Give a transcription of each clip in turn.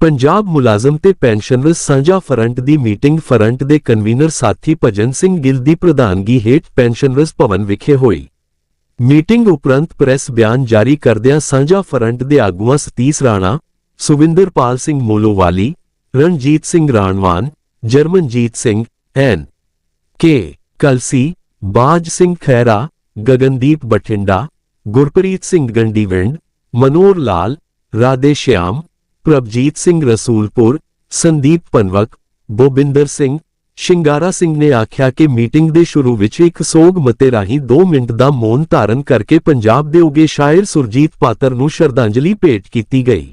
ਪੰਜਾਬ ਮੁਲਾਜ਼ਮ ਤੇ ਪੈਨਸ਼ਨਰਜ਼ ਸਾਂਝਾ ਫਰੰਟ ਦੀ ਮੀਟਿੰਗ ਫਰੰਟ ਦੇ ਕਨਵੀਨਰ ਸਾਥੀ ਭਜਨ ਸਿੰਘ ਗਿੱਲ ਦੀ ਪ੍ਰਧਾਨਗੀ ਹੇਠ ਪੈਨਸ਼ਨਰਜ਼ ਭਵਨ ਵਿਖੇ ਹੋਈ। ਮੀਟਿੰਗ ਉਪਰੰਤ ਪ੍ਰੈਸ ਬਿਆਨ ਜਾਰੀ ਕਰਦਿਆਂ ਸਾਂਝਾ ਫਰੰਟ ਦੇ ਆਗੂਆਂ ਸਤੀਸ਼ ਰਾਣਾ, ਸੁਵਿੰਦਰਪਾਲ ਸਿੰਘ ਮੋਲੋਵਾਲੀ, ਰਣਜੀਤ ਸਿੰਘ ਰਾਣਵਾਨ, ਜਰਮਨਜੀਤ ਸਿੰਘ, ਐਨ. ਕੇ. ਕਲਸੀ, ਬਾਜ ਸਿੰਘ ਖੈਰਾ ਗਗਨਦੀਪ ਬਠਿੰਡਾ, ਗੁਰਪ੍ਰੀਤ ਸਿੰਘ ਗੰਡੀਵਿੰਡ ਮਨੋਰ ਲਾਲ ਰਾਧੇ ਸ਼ਿਆਮ ਪ੍ਰਭਜੀਤ ਸਿੰਘ ਰਸੂਲਪੁਰ, ਸੰਦੀਪ ਪਨਵਕ, ਬੋਬਿੰਦਰ ਸਿੰਘ, ਸ਼ਿੰਗਾਰਾ ਸਿੰਘ ਨੇ ਆਖਿਆ ਕਿ ਮੀਟਿੰਗ ਦੇ ਸ਼ੁਰੂ ਵਿੱਚ ਇੱਕ ਸੋਗ ਮਤੇ ਰਾਹੀਂ 2 ਮਿੰਟ ਦਾ ਮੌਨ ਧਾਰਨ ਕਰਕੇ ਪੰਜਾਬ ਦੇ ਉਗੇ ਸ਼ਾਇਰ ਸੁਰਜੀਤ ਪਾਤਰ ਨੂੰ ਸ਼ਰਧਾਂਜਲੀ ਭੇਟ ਕੀਤੀ ਗਈ।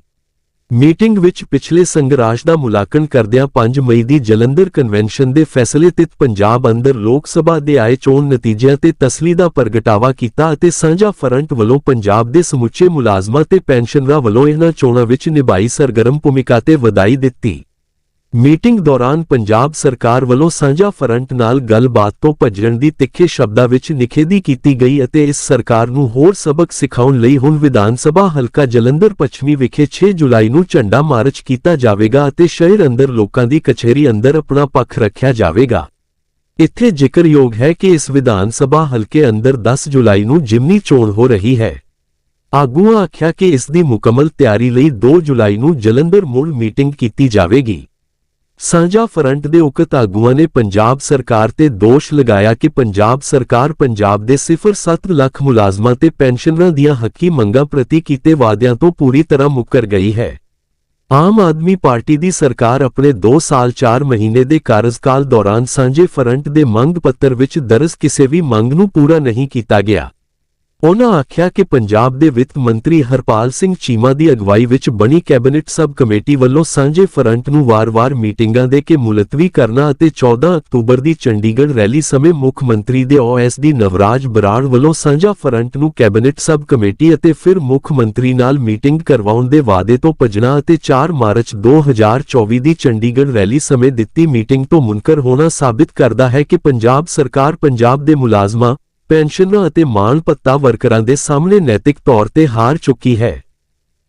ਮੀਟਿੰਗ ਵਿੱਚ ਪਿਛਲੇ ਸੰਘਰਾਸ਼ ਦਾ ਮੁਲਾਂਕਣ ਕਰਦਿਆਂ 5 ਮਈ ਦੀ ਜਲੰਧਰ ਕਨਵੈਨਸ਼ਨ ਦੇ ਫੈਸਲੇ ਤਿਤ ਪੰਜਾਬ ਅੰਦਰ ਲੋਕ ਸਭਾ ਦੇ ਆਏ ਚੋਣ ਨਤੀਜਿਆਂ ਤੇ ਤਸਲੀ ਦਾ ਪ੍ਰਗਟਾਵਾ ਕੀਤਾ ਅਤੇ ਸਾਂਝਾ ਫਰੰਟ ਵੱਲੋਂ ਪੰਜਾਬ ਦੇ ਸਮੁੱਚੇ ਮੁਲਾਜ਼ਮਾਂ ਤੇ ਪੈਨਸ਼ਨਰਾਂ ਵੱਲੋਂ ਇਹਨਾਂ ਚੋਣਾਂ ਵਿੱਚ ਨਿਭਾਈ ਸਰਗਰਮ ਭੂਮਿਕਾ ਤੇ ਵਧਾਈ ਦਿੱਤੀ। ਮੀਟਿੰਗ ਦੌਰਾਨ ਪੰਜਾਬ ਸਰਕਾਰ ਵੱਲੋਂ ਸਾਂਝਾ ਫਰੰਟ ਨਾਲ ਗੱਲਬਾਤ ਤੋਂ ਭੱਜਣ ਦੀ ਤਿੱਖੇ ਸ਼ਬਦਾਂ ਵਿੱਚ ਨਿਖੇਧੀ ਕੀਤੀ ਗਈ ਅਤੇ ਇਸ ਸਰਕਾਰ ਨੂੰ ਹੋਰ ਸਬਕ ਸਿਖਾਉਣ ਲਈ ਹੁਣ ਵਿਧਾਨ ਸਭਾ ਹਲਕਾ ਜਲੰਧਰ ਪੱਛਮੀ ਵਿਖੇ 6 ਜੁਲਾਈ ਨੂੰ ਝੰਡਾ ਮਾਰਚ ਕੀਤਾ ਜਾਵੇਗਾ ਅਤੇ ਸ਼ਹਿਰ ਅੰਦਰ ਲੋਕਾਂ ਦੀ ਕਚਹਿਰੀ ਅੰਦਰ ਆਪਣਾ ਪੱਖ ਰੱਖਿਆ ਜਾਵੇਗਾ। ਇੱਥੇ ਜ਼ਿਕਰਯੋਗ ਹੈ ਕਿ ਇਸ ਵਿਧਾਨ ਸਭਾ ਹਲਕੇ ਅੰਦਰ 10 ਜੁਲਾਈ ਨੂੰ ਜਿਮਨੀ ਚੋਣ ਹੋ ਰਹੀ ਹੈ। ਆਗੂਆਂ ਆਖਿਆ ਕਿ ਇਸ ਦੀ ਮੁਕੰਮਲ ਤਿਆਰੀ ਲਈ 2 ਜੁਲਾਈ ਨੂੰ ਜਲੰਧਰ ਮੁੜ ਮੀਟਿੰਗ ਕੀਤੀ ਜਾਵੇਗੀ। ਸਾਂਝਾ ਫਰੰਟ ਦੇ ਉਕਤ ਆਗੂਆਂ ਨੇ ਪੰਜਾਬ ਸਰਕਾਰ ਤੇ ਦੋਸ਼ ਲਗਾਇਆ ਕਿ ਪੰਜਾਬ ਸਰਕਾਰ ਪੰਜਾਬ ਦੇ 0.7 ਲੱਖ ਮੁਲਾਜ਼ਮਾਂ ਤੇ ਪੈਨਸ਼ਨਰਾਂ ਦੀਆਂ ਹੱਕੀ ਮੰਗਾਂ ਪ੍ਰਤੀ ਕੀਤੇ ਵਾਅਦਿਆਂ ਤੋਂ ਪੂਰੀ ਤਰ੍ਹਾਂ ਮੁੱਕਰ ਗਈ ਹੈ। ਆਮ ਆਦਮੀ ਪਾਰਟੀ ਦੀ ਸਰਕਾਰ ਆਪਣੇ 2 ਸਾਲ 4 ਮਹੀਨੇ ਦੇ ਕਾਰਜਕਾਲ ਦੌਰਾਨ ਸਾਂਝੇ ਫਰੰਟ ਦੇ ਮੰਗ ਪੱਤਰ ਵਿੱਚ ਦਰਜ ਕਿਸੇ ਵੀ ਮੰਗ ਨੂੰ ਪੂਰਾ ਨਹੀਂ ਕੀਤਾ ਗਿਆ। ਉਨ੍ਹਾਂ ਆਖਿਆ ਕਿ ਪੰਜਾਬ ਦੇ ਵਿੱਤ ਮੰਤਰੀ ਹਰਪਾਲ ਸਿੰਘ ਚੀਮਾ ਦੀ ਅਗਵਾਈ ਵਿੱਚ ਬਣੀ ਕੈਬਨਿਟ ਸਬ ਕਮੇਟੀ ਵੱਲੋਂ ਸਾਂਝੇ ਫਰੰਟ ਨੂੰ ਵਾਰ-ਵਾਰ ਮੀਟਿੰਗਾਂ ਦੇ ਕੇ ਮੁਲਤਵੀ ਕਰਨਾ ਅਤੇ 14 ਅਕਤੂਬਰ ਦੀ ਚੰਡੀਗੜ੍ਹ ਰੈਲੀ ਸਮੇਂ ਮੁੱਖ ਮੰਤਰੀ ਦੇ ਓਐਸਡੀ ਨਵਰਾਜ ਬਰਾੜ ਵੱਲੋਂ ਸਾਂਝਾ ਫਰੰਟ ਨੂੰ ਕੈਬਨਿਟ ਸਬ ਕਮੇਟੀ ਅਤੇ ਫਿਰ ਮੁੱਖ ਮੰਤਰੀ ਨਾਲ ਮੀਟਿੰਗ ਕਰਵਾਉਣ ਦੇ ਵਾਅਦੇ ਤੋਂ ਭੱਜਣਾ ਅਤੇ 4 ਮਾਰਚ 2024 ਦੀ ਚੰਡੀਗੜ੍ਹ ਰੈਲੀ ਸਮੇਂ ਦਿੱਤੀ ਮੀਟਿੰਗ ਤੋਂ ਮੁਨਕਰ ਹੋਣਾ ਸਾਬਿਤ ਕਰਦਾ ਹੈ ਕਿ ਪੰਜਾਬ ਸਰਕਾਰ ਪੰਜਾਬ ਦੇ ਮੁਲਾਜ਼ਮਾਂ ਪੈਨਸ਼ਨਰਾਂ ਅਤੇ ਮਾਣ ਭੱਤਾ ਵਰਕਰਾਂ ਦੇ ਸਾਹਮਣੇ ਨੈਤਿਕ ਤੌਰ ਤੇ ਹਾਰ ਚੁੱਕੀ ਹੈ।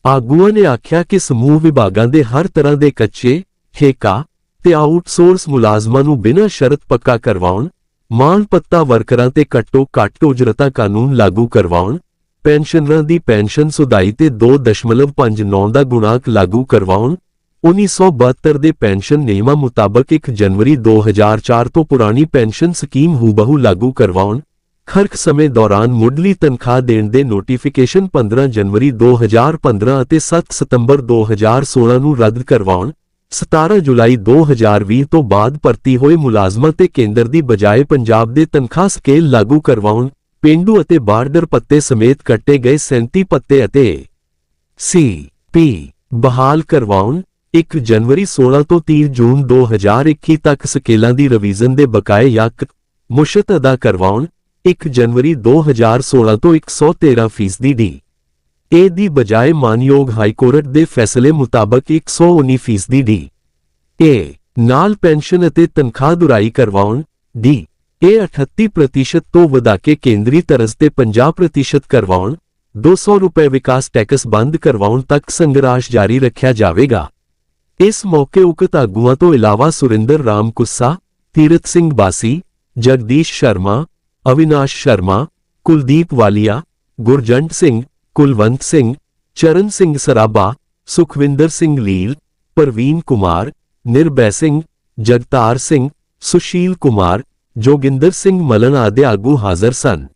ਆਗੂਆਂ ਨੇ ਆਖਿਆ ਕਿ ਸਮੂਹ ਵਿਭਾਗਾਂ ਦੇ ਹਰ ਤਰ੍ਹਾਂ ਦੇ ਕੱਚੇ, ਠੇਕਾ ਤੇ ਆਊਟਸੋਰਸ ਮੁਲਾਜ਼ਮਾਂ ਨੂੰ ਬਿਨਾਂ ਸ਼ਰਤ ਪੱਕਾ ਕਰਵਾਉਣ, ਮਾਣ ਭੱਤਾ ਵਰਕਰਾਂ ਤੇ ਘੱਟੋ ਘੱਟ ਉਜਰਤਾ ਕਾਨੂੰਨ ਲਾਗੂ ਕਰਵਾਉਣ ਪੈਨਸ਼ਨਰਾਂ ਦੀ ਪੈਨਸ਼ਨ ਸੁਧਾਈ ਤੇ 2.59 ਦਾ ਗੁਣਾਕ ਲਾਗੂ ਕਰਵਾਉਣ 1972 ਦੇ ਪੈਨਸ਼ਨ ਨਿਯਮਾਂ ਮੁਤਾਬਕ 1 ਜਨਵਰੀ 2004 ਤੋਂ ਪੁਰਾਣੀ ਪੈਨਸ਼ਨ ਸਕੀਮ ਹੂਬਹੂ ਲਾਗੂ ਕਰਵਾਉਣ ਖਰਕ ਸਮੇਂ ਦੌਰਾਨ ਮੁੱਢਲੀ ਤਨਖਾਹ ਦੇਣ ਦੇ ਨੋਟੀਫਿਕੇਸ਼ਨ 15 ਜਨਵਰੀ 2015 ਅਤੇ 7 ਸਤੰਬਰ 2016 ਨੂੰ ਰੱਦ ਕਰਵਾਉਣ 17 ਜੁਲਾਈ 2020 ਤੋਂ ਬਾਅਦ ਭਰਤੀ ਹੋਏ ਮੁਲਾਜ਼ਮਾਂ ਤੇ ਕੇਂਦਰ ਦੀ ਬਜਾਏ ਪੰਜਾਬ ਦੇ ਤਨਖਾਹ ਸਕੇਲ ਲਾਗੂ ਕਰਵਾਉਣ, ਪਿੰਡੂ ਅਤੇ ਬਾਰਡਰ ਪੱਤੇ ਸਮੇਤ ਕੱਟੇ ਗਏ 37 ਪੱਤੇ ਅਤੇ ਸੀ ਪੀ ਬਹਾਲ ਕਰਵਾਉਣ 1 ਜਨਵਰੀ 16 ਤੋਂ 30 ਜੂਨ 2021 ਤੱਕ ਸਕੇਲਾਂ ਦੀ ਰਿਵੀਜ਼ਨ ਦੇ ਬਕਾਏ ਯਕ ਮੁਸ਼ਤ ਅਦਾ ਕਰਵਾਉਣ 1 ਜਨਵਰੀ 2016 ਤੋਂ 113 ਫੀਸਦੀ ਡੀ ਏ ਦੀ ਬਜਾਏ ਮਾਨਯੋਗ ਹਾਈ ਕੋਰਟ ਦੇ ਫੈਸਲੇ ਮੁਤਾਬਕ 119 ਫੀਸਦੀ ਡੀ ਏ ਨਾਲ ਪੈਨਸ਼ਨ ਅਤੇ ਤਨਖਾਹ ਦੁਰਾਈ ਕਰਵਾਉਣ। ਡੀ ਇਹ 38% ਤੋਂ ਵਧਾ ਕੇ ਕੇਂਦਰੀ ਤਰਜ਼ ਤੇ 50% ਕਰਵਾਉਣ। 200 ਰੁਪਏ ਵਿਕਾਸ ਟੈਕਸ ਬੰਦ ਕਰਵਾਉਣ ਤੱਕ ਸੰਘਰਸ਼ ਜਾਰੀ ਰੱਖਿਆ ਜਾਵੇਗਾ। ਇਸ ਮੌਕੇ ਉਕਤ ਆਗੂਆਂ ਤੋਂ ਇਲਾਵਾ ਸੁਰਿੰਦਰ ਰਾਮ ਕੁੱਸਾ ਤੀਰਤ ਸਿੰਘ ਬਾਸੀ, ਜਗਦੀਸ਼ ਸ਼ਰਮਾ ਅਵਿਨਾਸ਼ ਸ਼ਰਮਾ ਕੁਲਦੀਪ ਵਾਲੀਆ ਗੁਰਜੰਟ ਸਿੰਘ ਕੁਲਵੰਤ ਸਿੰਘ ਚਰਨ ਸਿੰਘ ਸਰਾਬਾ ਸੁਖਵਿੰਦਰ ਸਿੰਘ ਲੀਲ ਪ੍ਰਵੀਨ ਕੁਮਾਰ ਨਿਰਭੈ ਸਿੰਘ ਜਗਤਾਰ ਸਿੰਘ ਸੁਸ਼ੀਲ ਕੁਮਾਰ ਜੋਗਿੰਦਰ ਸਿੰਘ ਮਲਨ ਆਦਿ ਆਗੂ ਹਾਜ਼ਰ ਸਨ